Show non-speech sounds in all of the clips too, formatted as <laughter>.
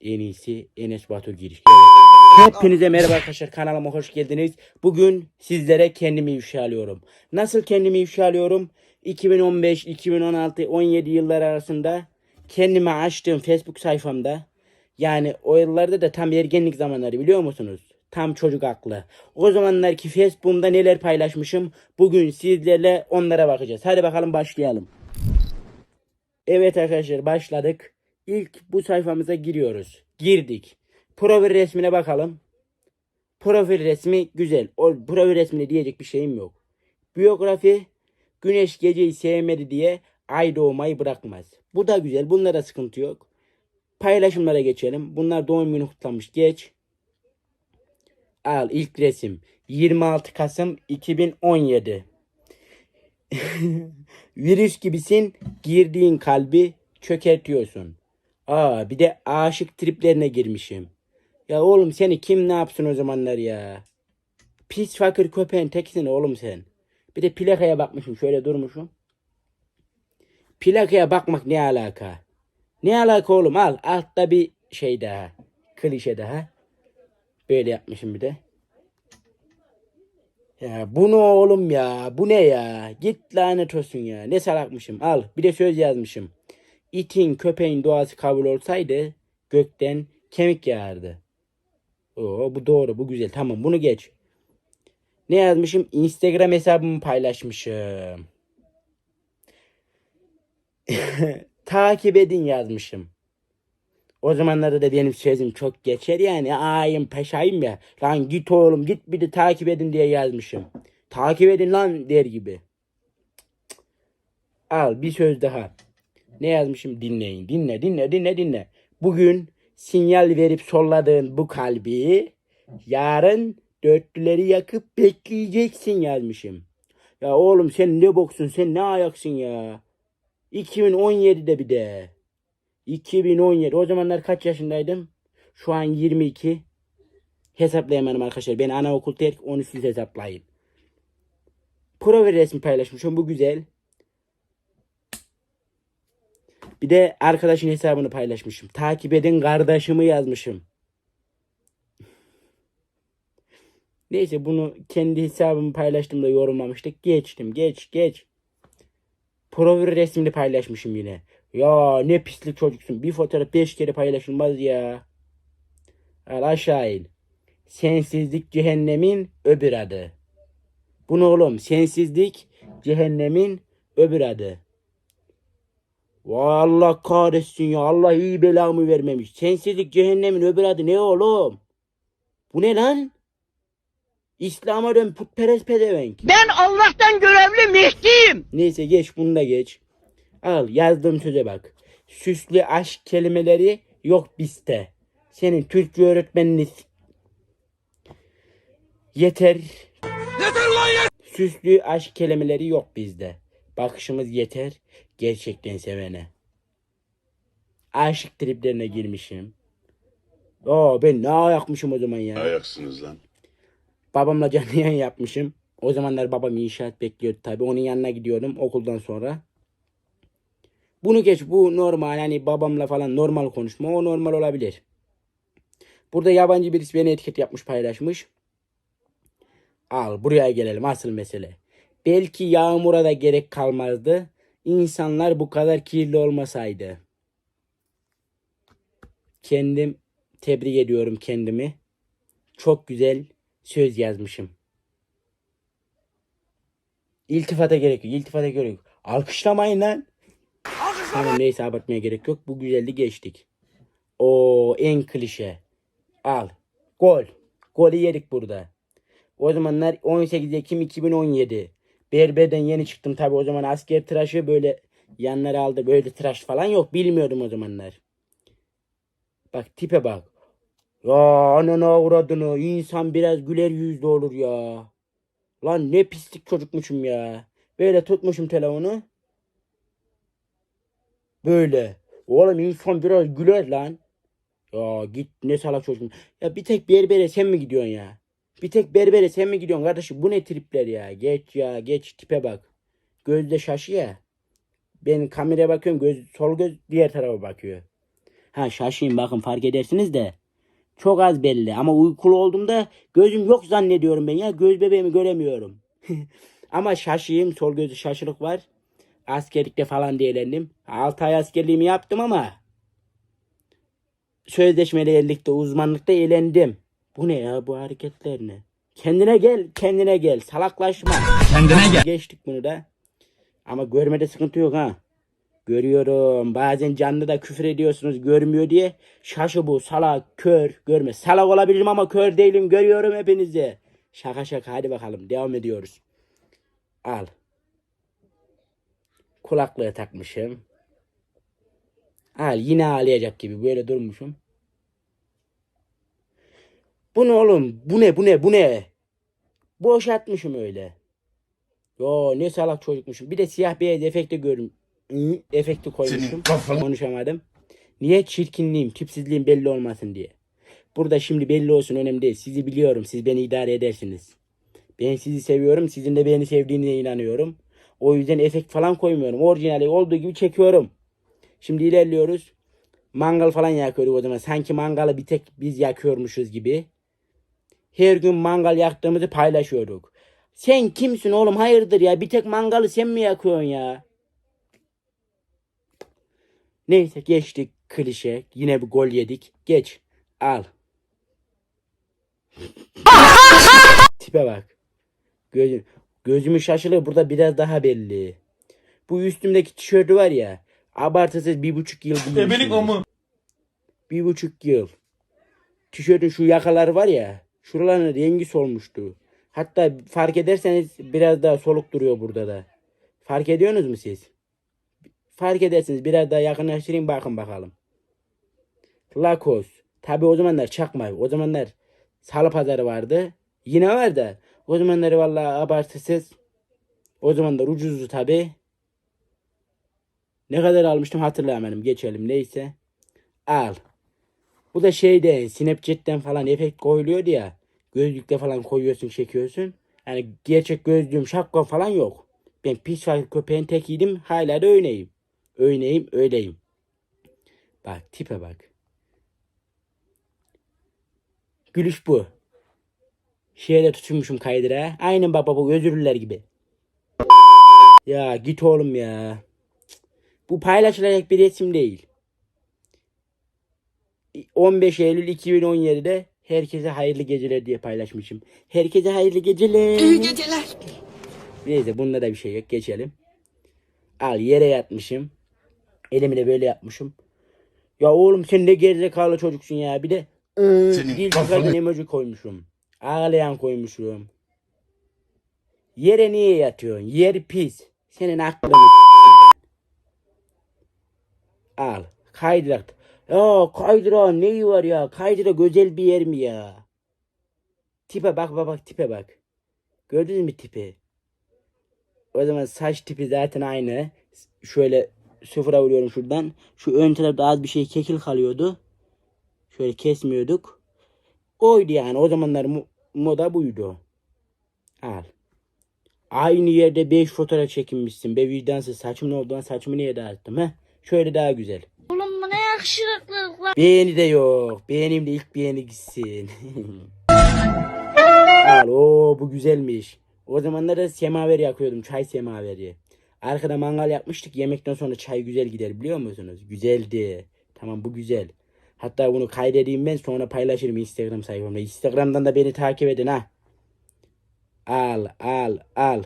En iyisi Enes Batur giriş. Evet. Hepinize merhaba arkadaşlar kanalıma hoş geldiniz. Bugün sizlere kendimi ifşa alıyorum. Nasıl kendimi ifşa alıyorum? 2015, 2016, 17 yıllar arasında kendime açtığım Facebook sayfamda yani o yıllarda da tam ergenlik zamanları biliyor musunuz? Tam çocuk aklı. O zamanlar ki neler paylaşmışım. Bugün sizlerle onlara bakacağız. Hadi bakalım başlayalım. Evet arkadaşlar başladık. İlk bu sayfamıza giriyoruz. Girdik. Profil resmine bakalım. Profil resmi güzel. O profil resmine diyecek bir şeyim yok. Biyografi Güneş geceyi sevmedi diye ay doğmayı bırakmaz. Bu da güzel. Bunda da sıkıntı yok. Paylaşımlara geçelim. Bunlar doğum günü kutlamış. Geç. Al ilk resim. 26 Kasım 2017. <laughs> Virüs gibisin. Girdiğin kalbi çökertiyorsun. Aa bir de aşık triplerine girmişim. Ya oğlum seni kim ne yapsın o zamanlar ya? Pis fakir köpeğin tekisin oğlum sen. Bir de plakaya bakmışım şöyle durmuşum. Plakaya bakmak ne alaka? Ne alaka oğlum al altta bir şey daha. Klişe daha. Böyle yapmışım bir de. Ya bu ne oğlum ya? Bu ne ya? Git lanet olsun ya. Ne salakmışım. Al bir de söz yazmışım. İtin köpeğin doğası kabul olsaydı gökten kemik yağardı. Oo bu doğru bu güzel. Tamam bunu geç. Ne yazmışım? Instagram hesabımı paylaşmışım. <laughs> Takip edin yazmışım. O zamanlarda da benim sözüm çok geçer yani. Ayım peşayım ya. Lan git oğlum git bir de takip edin diye yazmışım. Takip edin lan der gibi. Al bir söz daha. Ne yazmışım dinleyin. Dinle dinle dinle dinle. Bugün sinyal verip solladığın bu kalbi yarın dörtlüleri yakıp bekleyeceksin yazmışım. Ya oğlum sen ne boksun sen ne ayaksın ya. 2017'de bir de. 2017 o zamanlar kaç yaşındaydım? Şu an 22. Hesaplayamadım arkadaşlar. Ben anaokul terk 13 hesaplayayım. Profil resmi paylaşmışım. Bu güzel. Bir de arkadaşın hesabını paylaşmışım. Takip edin kardeşimi yazmışım. Neyse bunu kendi hesabımı paylaştığımda yorumlamıştık. Geçtim geç geç. Profil resmini paylaşmışım yine. Ya ne pislik çocuksun. Bir fotoğraf beş kere paylaşılmaz ya. Al aşağı in. Sensizlik cehennemin öbür adı. Bu ne oğlum? Sensizlik cehennemin öbür adı. Vay Allah kahretsin ya. Allah iyi belamı vermemiş. Sensizlik cehennemin öbür adı ne oğlum? Bu ne lan? İslam'a dön putperest pedevenk. Ben Allah'tan görevli Mehdi'yim. Neyse geç bunu da geç. Al yazdığım söze bak. Süslü aşk kelimeleri yok bizde. Senin Türkçe öğretmenini s- yeter. Yeter lan yeter. Süslü aşk kelimeleri yok bizde. Bakışımız yeter gerçekten sevene. Aşık triplerine girmişim. Oo ben ne ayakmışım o zaman ya. Ayaksınız lan. Babamla canlı yayın yapmışım. O zamanlar babam inşaat bekliyordu tabi. Onun yanına gidiyorum okuldan sonra. Bunu geç bu normal hani babamla falan normal konuşma o normal olabilir. Burada yabancı birisi beni etiket yapmış paylaşmış. Al buraya gelelim asıl mesele. Belki yağmura da gerek kalmazdı. İnsanlar bu kadar kirli olmasaydı. Kendim tebrik ediyorum kendimi. Çok güzel söz yazmışım. İltifata gerek yok. İltifata gerek yok. Alkışlamayın lan. Tamam neyse abartmaya gerek yok. Bu güzeldi geçtik. O en klişe. Al. Gol. Golü yedik burada. O zamanlar 18 Ekim 2017. Berber'den yeni çıktım tabi o zaman asker tıraşı böyle yanları aldı böyle tıraş falan yok bilmiyordum o zamanlar. Bak tipe bak. Ya anana uğradığını insan biraz güler yüzlü olur ya. Lan ne pislik çocukmuşum ya. Böyle tutmuşum telefonu. Böyle. Oğlum insan biraz güler lan. Ya git ne salak çocuğum. Ya bir tek berbere sen mi gidiyorsun ya? Bir tek berbere sen mi gidiyorsun kardeşim? Bu ne tripler ya? Geç ya geç tipe bak. Gözde şaşı ya. Ben kameraya bakıyorum göz, sol göz diğer tarafa bakıyor. Ha şaşayım bakın fark edersiniz de. Çok az belli ama uykulu olduğumda gözüm yok zannediyorum ben ya. Göz bebeğimi göremiyorum. <laughs> ama şaşayım. Sol gözü şaşılık var. Askerlikte falan diye elendim. 6 ay askerliğimi yaptım ama sözleşmeli ellikte uzmanlıkta elendim. Bu ne ya bu hareketler ne? Kendine gel, kendine gel. Salaklaşma. Kendine gel. Geçtik bunu da. Ama görmede sıkıntı yok ha. Görüyorum. Bazen canlı da küfür ediyorsunuz görmüyor diye. Şaşı bu salak, kör, görme. Salak olabilirim ama kör değilim. Görüyorum hepinizi. Şaka şaka hadi bakalım. Devam ediyoruz. Al. Kulaklığı takmışım. Al yine ağlayacak gibi böyle durmuşum. Bu ne oğlum? Bu ne bu ne bu ne? Boşaltmışım öyle. Yo ne salak çocukmuşum. Bir de siyah beyaz efekti görüm. Efekti koymuşum. Konuşamadım. Niye çirkinliğim, tipsizliğim belli olmasın diye. Burada şimdi belli olsun önemli değil. Sizi biliyorum. Siz beni idare edersiniz. Ben sizi seviyorum. Sizin de beni sevdiğinize inanıyorum. O yüzden efekt falan koymuyorum. Orijinali olduğu gibi çekiyorum. Şimdi ilerliyoruz. Mangal falan yakıyorduk o zaman. Sanki mangalı bir tek biz yakıyormuşuz gibi. Her gün mangal yaktığımızı paylaşıyorduk. Sen kimsin oğlum hayırdır ya? Bir tek mangalı sen mi yakıyorsun ya? Neyse geçtik klişe. Yine bir gol yedik. Geç. Al. <laughs> Tipe bak. Gözüm, gözümün şaşılığı burada biraz daha belli. Bu üstümdeki tişörtü var ya. Abartısız bir buçuk yıl Ebelik giymişim. amı. Bir buçuk yıl. Tişörtün şu yakaları var ya. Şuraların rengi solmuştu. Hatta fark ederseniz biraz daha soluk duruyor burada da. Fark ediyorsunuz mu siz? Fark edersiniz. Biraz daha yakınlaştırayım bakın bakalım. Lakos. Tabi o zamanlar çakma. O zamanlar salı pazarı vardı. Yine var da. O zamanları vallahi abartısız. O zamanlar ucuzdu tabi. Ne kadar almıştım hatırlayamadım. Geçelim neyse. Al. Bu da şeyde Snapchat'ten falan efekt koyuluyordu ya. Gözlükte falan koyuyorsun çekiyorsun. Yani gerçek gözlüğüm şapka falan yok. Ben pis köpeğin tekiydim. Hala da öyleyim. Öyleyim öyleyim. Bak tipe bak. Gülüş bu. Şeye tutunmuşum kaydıra. Aynen baba bu özürlüler gibi. Ya git oğlum ya. Bu paylaşılacak bir resim değil. 15 Eylül 2017'de herkese hayırlı geceler diye paylaşmışım. Herkese hayırlı geceler. İyi geceler. Neyse bunda da bir şey yok. Geçelim. Al yere yatmışım. Elimi de böyle yapmışım. Ya oğlum sen ne gerizekalı çocuksun ya. Bir de ıı, Senin dil kafanı- çıkartan emoji koymuşum. Ağlayan koymuşum. Yere niye yatıyorsun? Yer pis. Senin aklını Al. Kaydırak. Ya kaydırak neyi var ya? Kaydırak güzel bir yer mi ya? Tipe bak bak bak tipe bak. Gördünüz mü tipi? O zaman saç tipi zaten aynı. Şöyle sıfıra vuruyorum şuradan. Şu ön tarafta az bir şey kekil kalıyordu. Şöyle kesmiyorduk. Oydu yani. O zamanlar mo- moda buydu. Al. Aynı yerde 5 fotoğraf çekinmişsin. Be vicdansız saçım ne oldu lan saçımı niye dağıttım he? Şöyle daha güzel. Oğlum bu ne yakışıklılık lan. Beğeni de yok. Beğenim de ilk beğeni gitsin. <laughs> Al o bu güzelmiş. O zamanlarda semaver yakıyordum. Çay semaveri. Arkada mangal yapmıştık. Yemekten sonra çay güzel gider biliyor musunuz? Güzeldi. Tamam bu güzel. Hatta bunu kaydedeyim ben sonra paylaşırım Instagram sayfamda. Instagram'dan da beni takip edin ha. Al al al.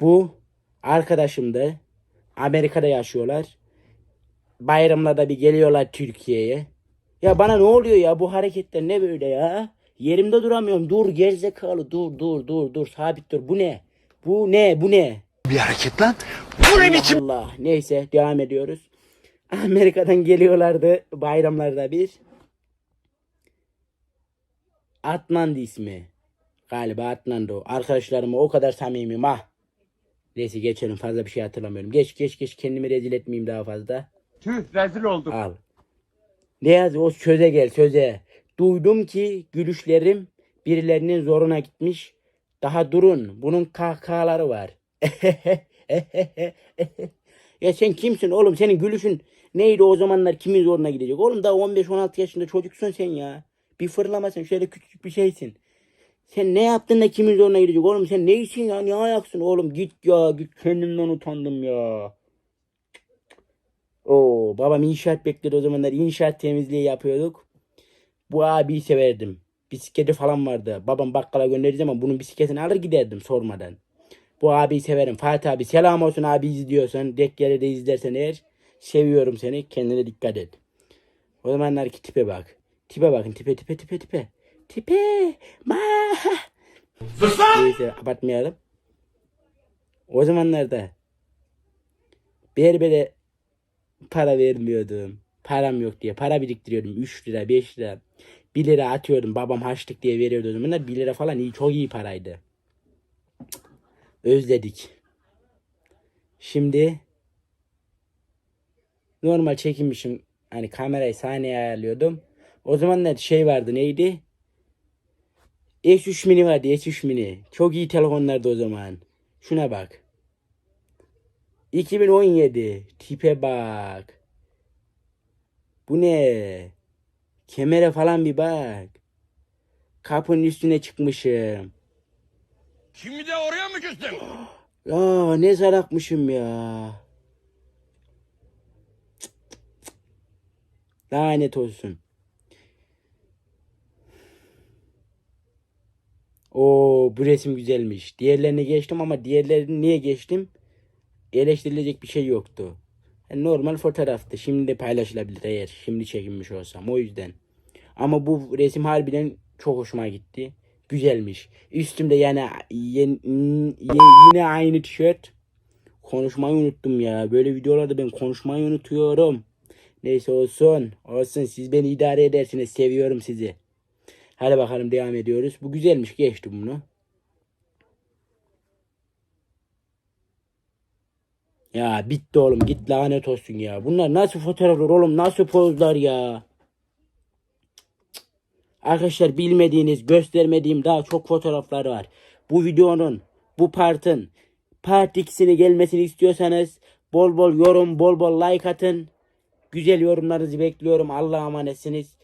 Bu arkadaşım da Amerika'da yaşıyorlar. Bayramlarda bir geliyorlar Türkiye'ye. Ya bana ne oluyor ya bu hareketler ne böyle ya? Yerimde duramıyorum. Dur gerizekalı dur dur dur dur sabit dur. Bu ne? Bu ne? Bu ne? Bir hareket lan. Allah Allah. Neyse devam ediyoruz. Amerika'dan geliyorlardı bayramlarda bir. Adnan'dı ismi. Galiba Adnan'dı o. Arkadaşlarıma o kadar samimiyim ah. Neyse geçelim fazla bir şey hatırlamıyorum. Geç geç geç kendimi rezil etmeyeyim daha fazla. Tüh rezil oldum. Al. Ne yaz o söze gel söze. Duydum ki gülüşlerim birilerinin zoruna gitmiş. Daha durun. Bunun kahkahaları var. <laughs> ya sen kimsin oğlum? Senin gülüşün Neydi o zamanlar kimin zoruna gidecek? Oğlum daha 15-16 yaşında çocuksun sen ya. Bir fırlamasın şöyle küçük bir şeysin. Sen ne yaptın da kimin zoruna gidecek? Oğlum sen neysin ya? Ne ayaksın oğlum? Git ya git kendimden utandım ya. Oo babam inşaat bekledi o zamanlar. inşaat temizliği yapıyorduk. Bu abiyi severdim. Bisikleti falan vardı. Babam bakkala gönderdiği zaman bunun bisikletini alır giderdim sormadan. Bu abiyi severim. Fatih abi selam olsun abi izliyorsan. Dekkeli de izlersen eğer. Seviyorum seni. Kendine dikkat et. O zamanlarki tipe bak. Tipe bakın. Tipe tipe tipe tipe. Tipe. Ma. Neyse abartmayalım. O zamanlarda berbere para vermiyordum. Param yok diye. Para biriktiriyordum. 3 lira 5 lira. 1 lira atıyordum. Babam harçlık diye veriyordu o zamanlar. 1 lira falan iyi, çok iyi paraydı. Özledik. Şimdi normal çekinmişim. Hani kamerayı sahneye ayarlıyordum. O zamanlar şey vardı neydi? S3 mini vardı S3 mini. Çok iyi telefonlardı o zaman. Şuna bak. 2017. Tipe bak. Bu ne? Kemere falan bir bak. Kapının üstüne çıkmışım. Şimdi de oraya mı küstün? Ya ne sarakmışım ya. Lanet olsun. Oo bu resim güzelmiş. Diğerlerini geçtim ama diğerlerini niye geçtim? Eleştirilecek bir şey yoktu. Yani normal fotoğraftı. Şimdi paylaşılabilir eğer şimdi çekinmiş olsam o yüzden. Ama bu resim harbiden çok hoşuma gitti. Güzelmiş. Üstümde yani yine aynı tişört. Konuşmayı unuttum ya. Böyle videolarda ben konuşmayı unutuyorum. Neyse olsun. Olsun siz beni idare edersiniz. Seviyorum sizi. Hadi bakalım devam ediyoruz. Bu güzelmiş. Geçtim bunu. Ya bitti oğlum. Git lanet olsun ya. Bunlar nasıl fotoğraflar oğlum? Nasıl pozlar ya? Arkadaşlar bilmediğiniz, göstermediğim daha çok fotoğraflar var. Bu videonun, bu partın part ikisini gelmesini istiyorsanız bol bol yorum, bol bol like atın. Güzel yorumlarınızı bekliyorum. Allah'a emanetsiniz.